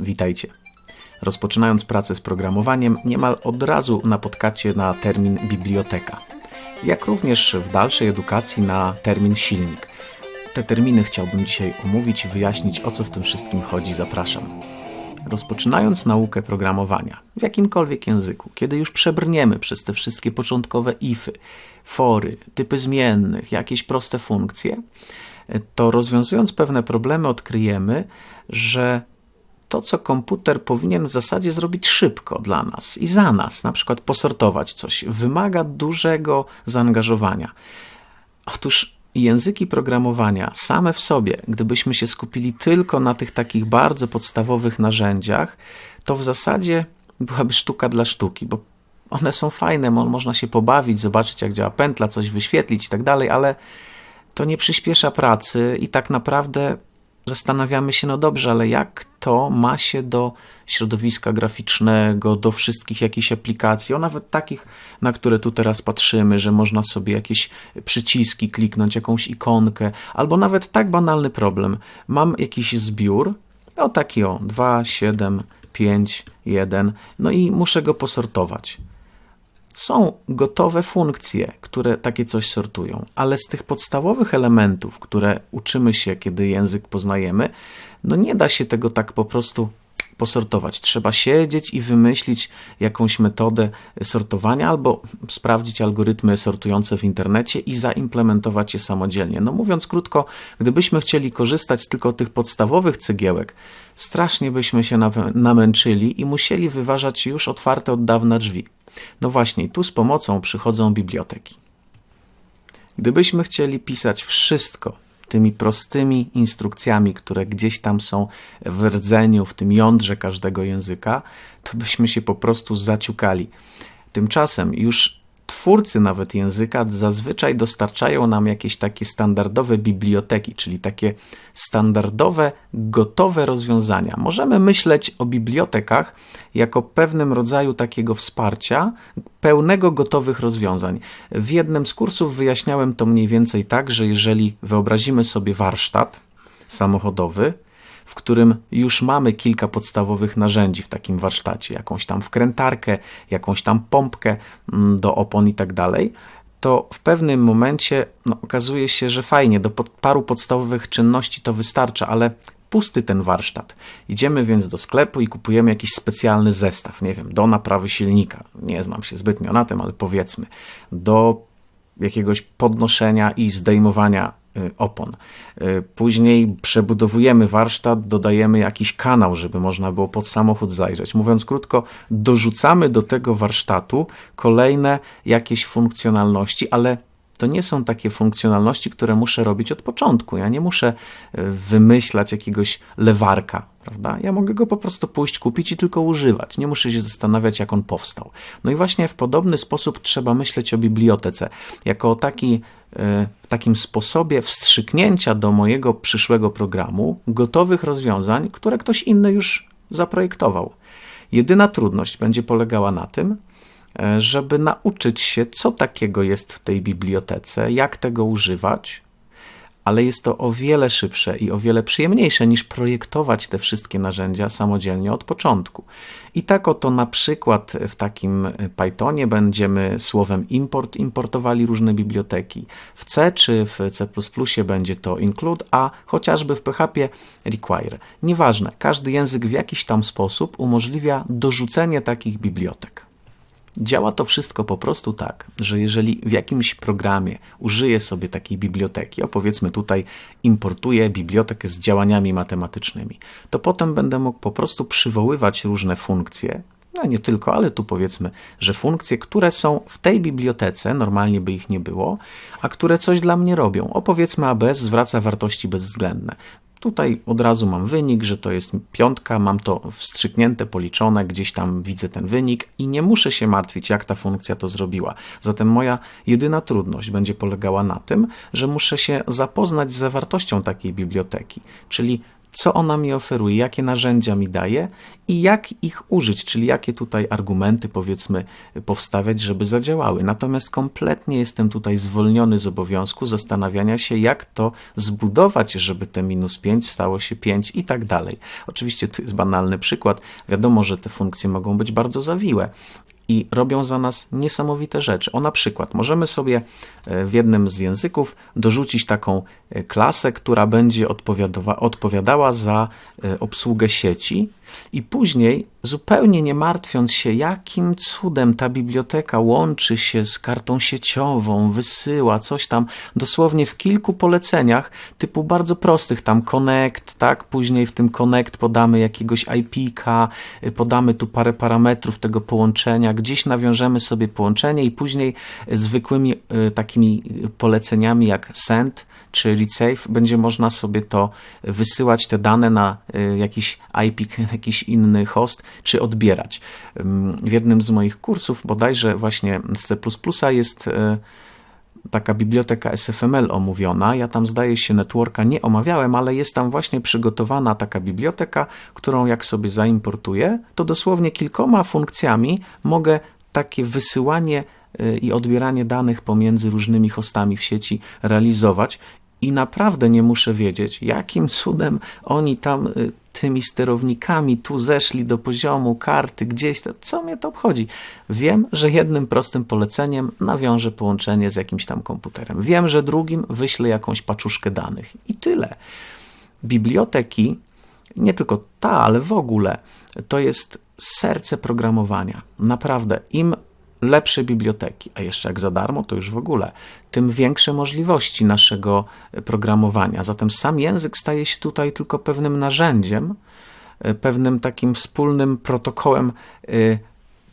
Witajcie. Rozpoczynając pracę z programowaniem, niemal od razu napotkacie na termin biblioteka, jak również w dalszej edukacji na termin silnik. Te terminy chciałbym dzisiaj omówić wyjaśnić, o co w tym wszystkim chodzi. Zapraszam. Rozpoczynając naukę programowania w jakimkolwiek języku, kiedy już przebrniemy przez te wszystkie początkowe ify, fory, typy zmiennych, jakieś proste funkcje, to rozwiązując pewne problemy, odkryjemy, że to, co komputer powinien w zasadzie zrobić szybko dla nas i za nas, na przykład posortować coś, wymaga dużego zaangażowania. Otóż języki programowania same w sobie, gdybyśmy się skupili tylko na tych takich bardzo podstawowych narzędziach, to w zasadzie byłaby sztuka dla sztuki, bo one są fajne, można się pobawić, zobaczyć jak działa pętla, coś wyświetlić i tak dalej, ale to nie przyspiesza pracy i tak naprawdę zastanawiamy się, no dobrze, ale jak to ma się do środowiska graficznego, do wszystkich jakichś aplikacji, o nawet takich, na które tu teraz patrzymy, że można sobie jakieś przyciski kliknąć, jakąś ikonkę, albo nawet tak banalny problem. Mam jakiś zbiór, o taki o, 2, 7, 5, 1, no i muszę go posortować. Są gotowe funkcje, które takie coś sortują, ale z tych podstawowych elementów, które uczymy się, kiedy język poznajemy, no nie da się tego tak po prostu posortować. Trzeba siedzieć i wymyślić jakąś metodę sortowania albo sprawdzić algorytmy sortujące w internecie i zaimplementować je samodzielnie. No mówiąc krótko, gdybyśmy chcieli korzystać tylko tych podstawowych cegiełek, strasznie byśmy się namęczyli i musieli wyważać już otwarte od dawna drzwi. No właśnie, tu z pomocą przychodzą biblioteki. Gdybyśmy chcieli pisać wszystko tymi prostymi instrukcjami, które gdzieś tam są w rdzeniu, w tym jądrze każdego języka, to byśmy się po prostu zaciukali. Tymczasem już twórcy nawet języka zazwyczaj dostarczają nam jakieś takie standardowe biblioteki, czyli takie standardowe, gotowe rozwiązania. Możemy myśleć o bibliotekach jako pewnym rodzaju takiego wsparcia, pełnego gotowych rozwiązań. W jednym z kursów wyjaśniałem to mniej więcej tak, że jeżeli wyobrazimy sobie warsztat samochodowy, w którym już mamy kilka podstawowych narzędzi w takim warsztacie, jakąś tam wkrętarkę, jakąś tam pompkę mm, do opon i tak dalej, to w pewnym momencie no, okazuje się, że fajnie, do pod, paru podstawowych czynności to wystarcza, ale pusty ten warsztat. Idziemy więc do sklepu i kupujemy jakiś specjalny zestaw, nie wiem, do naprawy silnika. Nie znam się zbytnio na tym, ale powiedzmy, do jakiegoś podnoszenia i zdejmowania opon. Y, później przebudowujemy warsztat, dodajemy jakiś kanał, żeby można było pod samochód zajrzeć. Mówiąc krótko, dorzucamy do tego warsztatu kolejne jakieś funkcjonalności, ale to nie są takie funkcjonalności, które muszę robić od początku. Ja nie muszę y, wymyślać jakiegoś lewarka, prawda? Ja mogę go po prostu pójść kupić i tylko używać. Nie muszę się zastanawiać, jak on powstał. No i właśnie w podobny sposób trzeba myśleć o bibliotece, jako o taki E, takim sposobie wstrzyknięcia do mojego przyszłego programu gotowych rozwiązań, które ktoś inny już zaprojektował. Jedyna trudność będzie polegała na tym, e, żeby nauczyć się, co takiego jest w tej bibliotece, jak tego używać, ale jest to o wiele szybsze i o wiele przyjemniejsze niż projektować te wszystkie narzędzia samodzielnie od początku. I tak oto na przykład w takim Pythonie będziemy słowem import importowali różne biblioteki. W C czy w C++ będzie to include, a chociażby w PHP require. Nieważne, każdy język w jakiś tam sposób umożliwia dorzucenie takich bibliotek. Działa to wszystko po prostu tak, że jeżeli w jakimś programie użyję sobie takiej biblioteki, opowiedzmy tutaj importuję bibliotekę z działaniami matematycznymi, to potem będę mógł po prostu przywoływać różne funkcje, no nie tylko, ale tu powiedzmy, że funkcje, które są w tej bibliotece, normalnie by ich nie było, a które coś dla mnie robią. Opowiedzmy ABS zwraca wartości bezwzględne. Tutaj od razu mam wynik, że to jest piątka, mam to wstrzyknięte, policzone, gdzieś tam widzę ten wynik i nie muszę się martwić, jak ta funkcja to zrobiła. Zatem moja jedyna trudność będzie polegała na tym, że muszę się zapoznać z zawartością takiej biblioteki, czyli co ona mi oferuje, jakie narzędzia mi daje i jak ich użyć, czyli jakie tutaj argumenty, powiedzmy, powstawiać, żeby zadziałały. Natomiast kompletnie jestem tutaj zwolniony z obowiązku zastanawiania się, jak to zbudować, żeby te minus 5 stało się 5 i tak dalej. Oczywiście to jest banalny przykład. Wiadomo, że te funkcje mogą być bardzo zawiłe, i robią za nas niesamowite rzeczy. O na przykład możemy sobie e, w jednym z języków dorzucić taką e, klasę, która będzie odpowiadała za e, obsługę sieci i później, zupełnie nie martwiąc się, jakim cudem ta biblioteka łączy się z kartą sieciową, wysyła coś tam, dosłownie w kilku poleceniach, typu bardzo prostych, tam connect, tak, później w tym connect podamy jakiegoś IP-ka, podamy tu parę parametrów tego połączenia, gdzieś nawiążemy sobie połączenie i później zwykłymi y, takimi poleceniami jak send, czy ReadSafe, będzie można sobie to wysyłać, te dane na y, jakiś IP, jakiś inny host, czy odbierać. W jednym z moich kursów, bodajże właśnie z C++ jest y, taka biblioteka SFML omówiona. Ja tam zdaje się networka nie omawiałem, ale jest tam właśnie przygotowana taka biblioteka, którą jak sobie zaimportuję, to dosłownie kilkoma funkcjami mogę takie wysyłanie y, i odbieranie danych pomiędzy różnymi hostami w sieci realizować i naprawdę nie muszę wiedzieć, jakim cudem oni tam y, tymi sterownikami tu zeszli do poziomu karty gdzieś, to co mnie to obchodzi? Wiem, że jednym prostym poleceniem nawiążę połączenie z jakimś tam komputerem. Wiem, że drugim wyślę jakąś paczuszkę danych i tyle. Biblioteki, nie tylko ta, ale w ogóle, to jest serce programowania. Naprawdę, im lepsze biblioteki, a jeszcze jak za darmo, to już w ogóle, tym większe możliwości naszego programowania. Zatem sam język staje się tutaj tylko pewnym narzędziem, e, pewnym takim wspólnym protokołem e,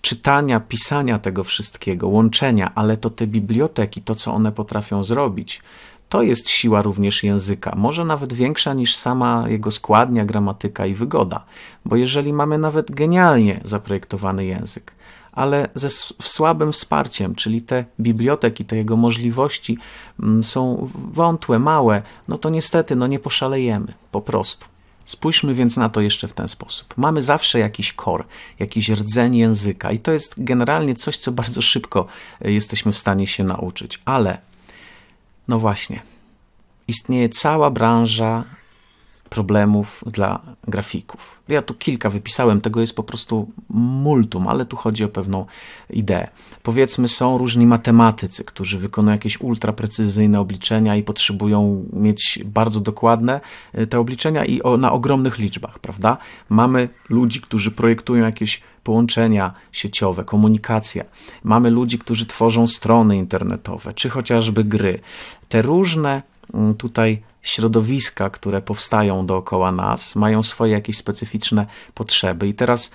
czytania, pisania tego wszystkiego, łączenia, ale to te biblioteki, to co one potrafią zrobić, to jest siła również języka, może nawet większa niż sama jego składnia, gramatyka i wygoda, bo jeżeli mamy nawet genialnie zaprojektowany język, ale ze słabym wsparciem, czyli te biblioteki, te jego możliwości mm, są wątłe, małe, no to niestety no nie poszalejemy, po prostu. Spójrzmy więc na to jeszcze w ten sposób. Mamy zawsze jakiś kor, jakiś rdzeń języka i to jest generalnie coś, co bardzo szybko e, jesteśmy w stanie się nauczyć, ale no właśnie, istnieje cała branża problemów dla grafików. Ja tu kilka wypisałem, tego jest po prostu multum, ale tu chodzi o pewną ideę. Powiedzmy, są różni matematycy, którzy wykonują jakieś ultraprecyzyjne obliczenia i potrzebują mieć bardzo dokładne e, te obliczenia i o, na ogromnych liczbach, prawda? Mamy ludzi, którzy projektują jakieś połączenia sieciowe, komunikacja. Mamy ludzi, którzy tworzą strony internetowe, czy chociażby gry. Te różne mm, tutaj środowiska, które powstają dookoła nas, mają swoje jakieś specyficzne potrzeby. I teraz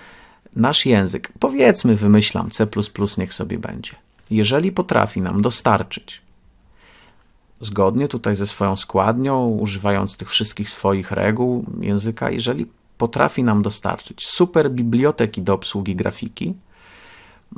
nasz język, powiedzmy, wymyślam, C niech sobie będzie. Jeżeli potrafi nam dostarczyć, zgodnie tutaj ze swoją składnią, używając tych wszystkich swoich reguł języka, jeżeli potrafi nam dostarczyć super biblioteki do obsługi grafiki,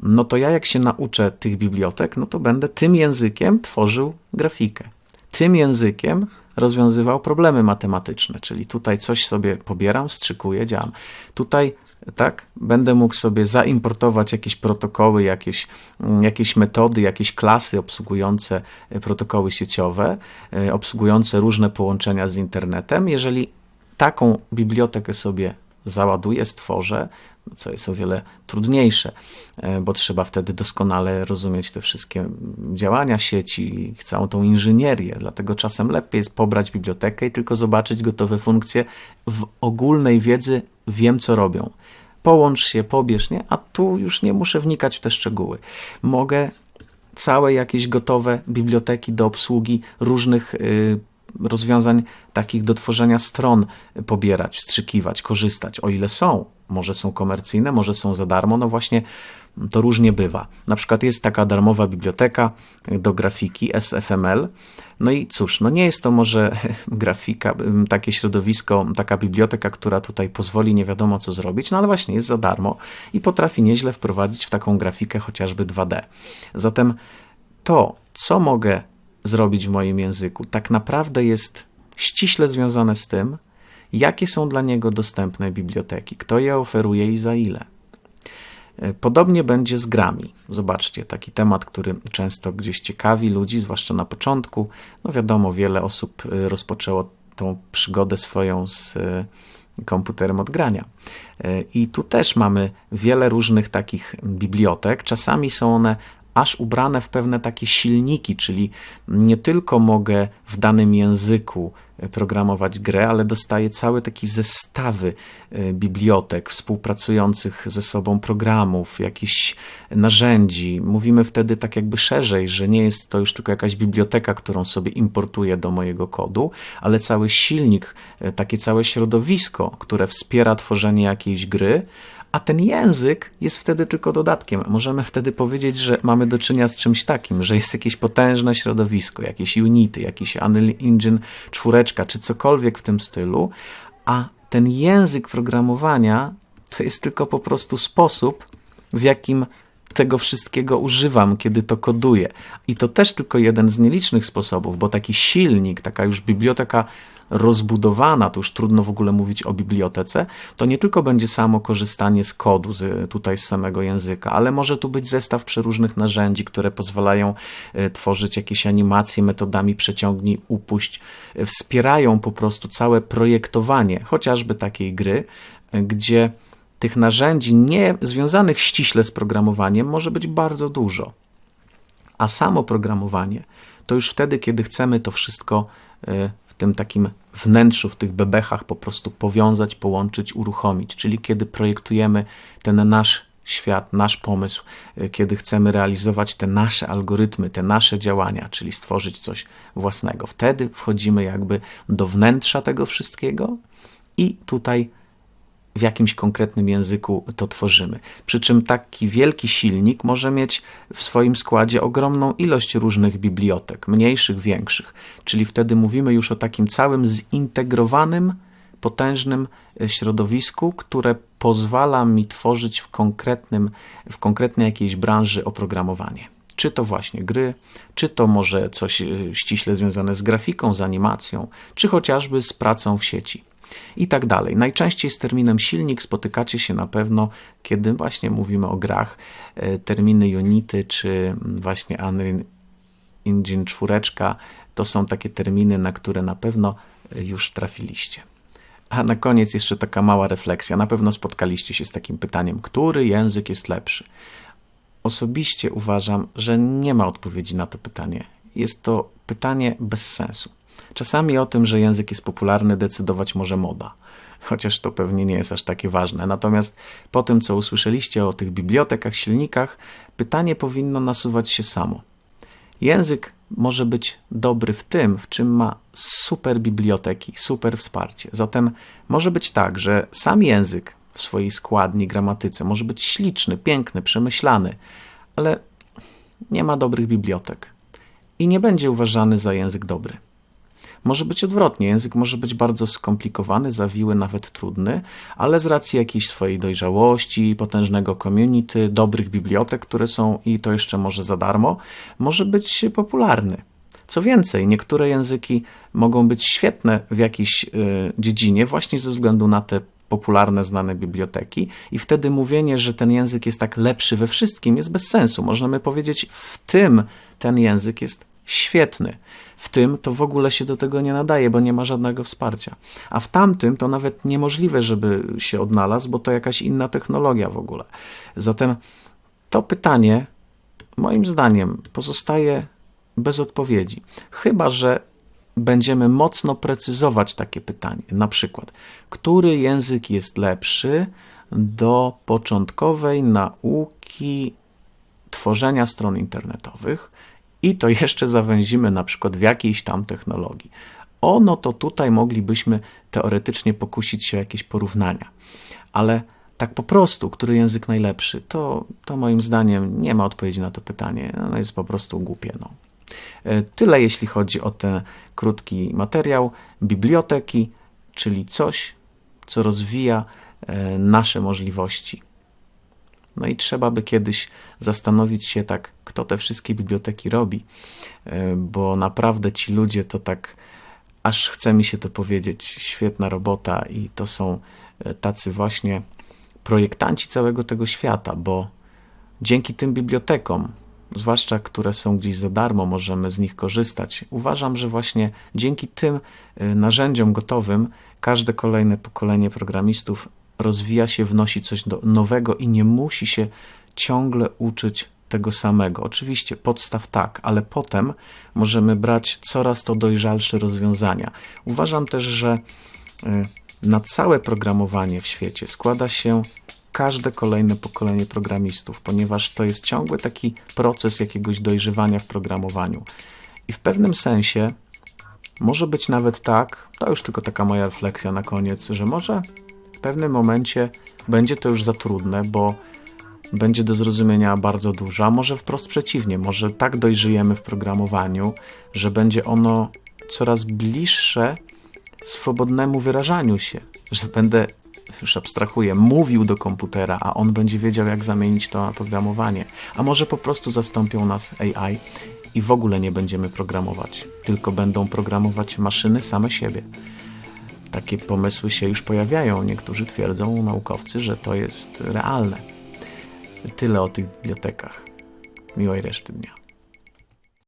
no to ja jak się nauczę tych bibliotek, no to będę tym językiem tworzył grafikę tym językiem rozwiązywał problemy matematyczne, czyli tutaj coś sobie pobieram, strzykuję, działam. Tutaj tak, będę mógł sobie zaimportować jakieś protokoły, jakieś, mm, jakieś metody, jakieś klasy obsługujące e, protokoły sieciowe, e, obsługujące różne połączenia z internetem. Jeżeli taką bibliotekę sobie załaduję, stworzę, co jest o wiele trudniejsze, e, bo trzeba wtedy doskonale rozumieć te wszystkie działania sieci, całą tą inżynierię. Dlatego czasem lepiej jest pobrać bibliotekę i tylko zobaczyć gotowe funkcje. W ogólnej wiedzy wiem, co robią. Połącz się, pobierz, nie? A tu już nie muszę wnikać w te szczegóły. Mogę całe jakieś gotowe biblioteki do obsługi różnych y, rozwiązań takich do tworzenia stron pobierać, wstrzykiwać, korzystać, o ile są. Może są komercyjne, może są za darmo, no właśnie to różnie bywa. Na przykład jest taka darmowa biblioteka do grafiki SFML. No i cóż, no nie jest to może grafika, takie środowisko, taka biblioteka, która tutaj pozwoli nie wiadomo co zrobić, no ale właśnie jest za darmo i potrafi nieźle wprowadzić w taką grafikę chociażby 2D. Zatem to, co mogę zrobić w moim języku, tak naprawdę jest ściśle związane z tym, jakie są dla niego dostępne biblioteki, kto je oferuje i za ile. E, podobnie będzie z grami. Zobaczcie, taki temat, który często gdzieś ciekawi ludzi, zwłaszcza na początku. No wiadomo, wiele osób e, rozpoczęło tą przygodę swoją z e, komputerem od grania. I tu też mamy wiele różnych takich bibliotek. Czasami są one aż ubrane w pewne takie silniki, czyli nie tylko mogę w danym języku programować grę, ale dostaję całe takie zestawy e, bibliotek współpracujących ze sobą programów, jakichś narzędzi. Mówimy wtedy tak jakby szerzej, że nie jest to już tylko jakaś biblioteka, którą sobie importuję do mojego kodu, ale cały silnik, e, takie całe środowisko, które wspiera tworzenie jakiejś gry, a ten język jest wtedy tylko dodatkiem. Możemy wtedy powiedzieć, że mamy do czynienia z czymś takim, że jest jakieś potężne środowisko, jakieś unity, jakiś Unreal Engine czwóreczka, czy cokolwiek w tym stylu, a ten język programowania to jest tylko po prostu sposób, w jakim tego wszystkiego używam, kiedy to koduję. I to też tylko jeden z nielicznych sposobów, bo taki silnik, taka już biblioteka rozbudowana, to już trudno w ogóle mówić o bibliotece, to nie tylko będzie samo korzystanie z kodu, z, tutaj z samego języka, ale może tu być zestaw przeróżnych narzędzi, które pozwalają e, tworzyć jakieś animacje metodami przeciągnij, upuść, e, wspierają po prostu całe projektowanie chociażby takiej gry, e, gdzie tych narzędzi nie związanych ściśle z programowaniem może być bardzo dużo. A samo programowanie to już wtedy, kiedy chcemy to wszystko tym takim wnętrzu, w tych bebechach po prostu powiązać, połączyć, uruchomić. Czyli kiedy projektujemy ten nasz świat, nasz pomysł, y, kiedy chcemy realizować te nasze algorytmy, te nasze działania, czyli stworzyć coś własnego. Wtedy wchodzimy jakby do wnętrza tego wszystkiego i tutaj w jakimś konkretnym języku to tworzymy. Przy czym taki wielki silnik może mieć w swoim składzie ogromną ilość różnych bibliotek, mniejszych, większych. Czyli wtedy mówimy już o takim całym zintegrowanym, potężnym e, środowisku, które pozwala mi tworzyć w konkretnym, w konkretnej jakiejś branży oprogramowanie. Czy to właśnie gry, czy to może coś e, ściśle związane z grafiką, z animacją, czy chociażby z pracą w sieci i tak dalej. Najczęściej z terminem silnik spotykacie się na pewno, kiedy właśnie mówimy o grach. E, terminy Unity czy właśnie Unreal Engine 4 to są takie terminy, na które na pewno e, już trafiliście. A na koniec jeszcze taka mała refleksja. Na pewno spotkaliście się z takim pytaniem, który język jest lepszy? Osobiście uważam, że nie ma odpowiedzi na to pytanie. Jest to pytanie bez sensu. Czasami o tym, że język jest popularny, decydować może moda, chociaż to pewnie nie jest aż takie ważne. Natomiast po tym, co usłyszeliście o tych bibliotekach, silnikach, pytanie powinno nasuwać się samo. Język może być dobry w tym, w czym ma super biblioteki, super wsparcie. Zatem może być tak, że sam język w swojej składni, gramatyce może być śliczny, piękny, przemyślany, ale nie ma dobrych bibliotek i nie będzie uważany za język dobry. Może być odwrotnie. Język może być bardzo skomplikowany, zawiły, nawet trudny, ale z racji jakiejś swojej dojrzałości, potężnego community, dobrych bibliotek, które są i to jeszcze może za darmo, może być popularny. Co więcej, niektóre języki mogą być świetne w jakiejś y, dziedzinie właśnie ze względu na te popularne, znane biblioteki, i wtedy mówienie, że ten język jest tak lepszy we wszystkim, jest bez sensu. Możemy powiedzieć, w tym ten język jest świetny. W tym to w ogóle się do tego nie nadaje, bo nie ma żadnego wsparcia. A w tamtym to nawet niemożliwe, żeby się odnalazł, bo to jakaś inna technologia w ogóle. Zatem to pytanie, moim zdaniem, pozostaje bez odpowiedzi. Chyba, że będziemy mocno precyzować takie pytanie. Na przykład, który język jest lepszy do początkowej nauki tworzenia stron internetowych, i to jeszcze zawęzimy na przykład w jakiejś tam technologii. O, no to tutaj moglibyśmy teoretycznie pokusić się o jakieś porównania. Ale tak po prostu, który język najlepszy, to, to moim zdaniem nie ma odpowiedzi na to pytanie. Ono jest po prostu głupie. No. E, tyle jeśli chodzi o ten krótki materiał. Biblioteki, czyli coś, co rozwija e, nasze możliwości. No i trzeba by kiedyś zastanowić się tak, kto te wszystkie biblioteki robi, e, bo naprawdę ci ludzie to tak aż chce mi się to powiedzieć. Świetna robota i to są e, tacy właśnie projektanci całego tego świata, bo dzięki tym bibliotekom, zwłaszcza które są gdzieś za darmo, możemy z nich korzystać. Uważam, że właśnie dzięki tym y, narzędziom gotowym każde kolejne pokolenie programistów rozwija się, wnosi coś do, nowego i nie musi się ciągle uczyć tego samego. Oczywiście podstaw tak, ale potem możemy brać coraz to dojrzalsze rozwiązania. Uważam też, że y, na całe programowanie w świecie składa się każde kolejne pokolenie programistów, ponieważ to jest ciągły taki proces jakiegoś dojrzewania w programowaniu. I w pewnym sensie może być nawet tak, to już tylko taka moja refleksja na koniec, że może w pewnym momencie będzie to już za trudne, bo będzie do zrozumienia bardzo dużo, a może wprost przeciwnie, może tak dojrzejemy w programowaniu, że będzie ono coraz bliższe swobodnemu wyrażaniu się, że będę, już abstrahuję, mówił do komputera, a on będzie wiedział, jak zamienić to na programowanie. A może po prostu zastąpią nas AI i w ogóle nie będziemy programować, tylko będą programować maszyny same siebie. Takie pomysły się już pojawiają. Niektórzy twierdzą, naukowcy, że to jest realne. Tyle o tych bibliotekach. Miłej reszty dnia.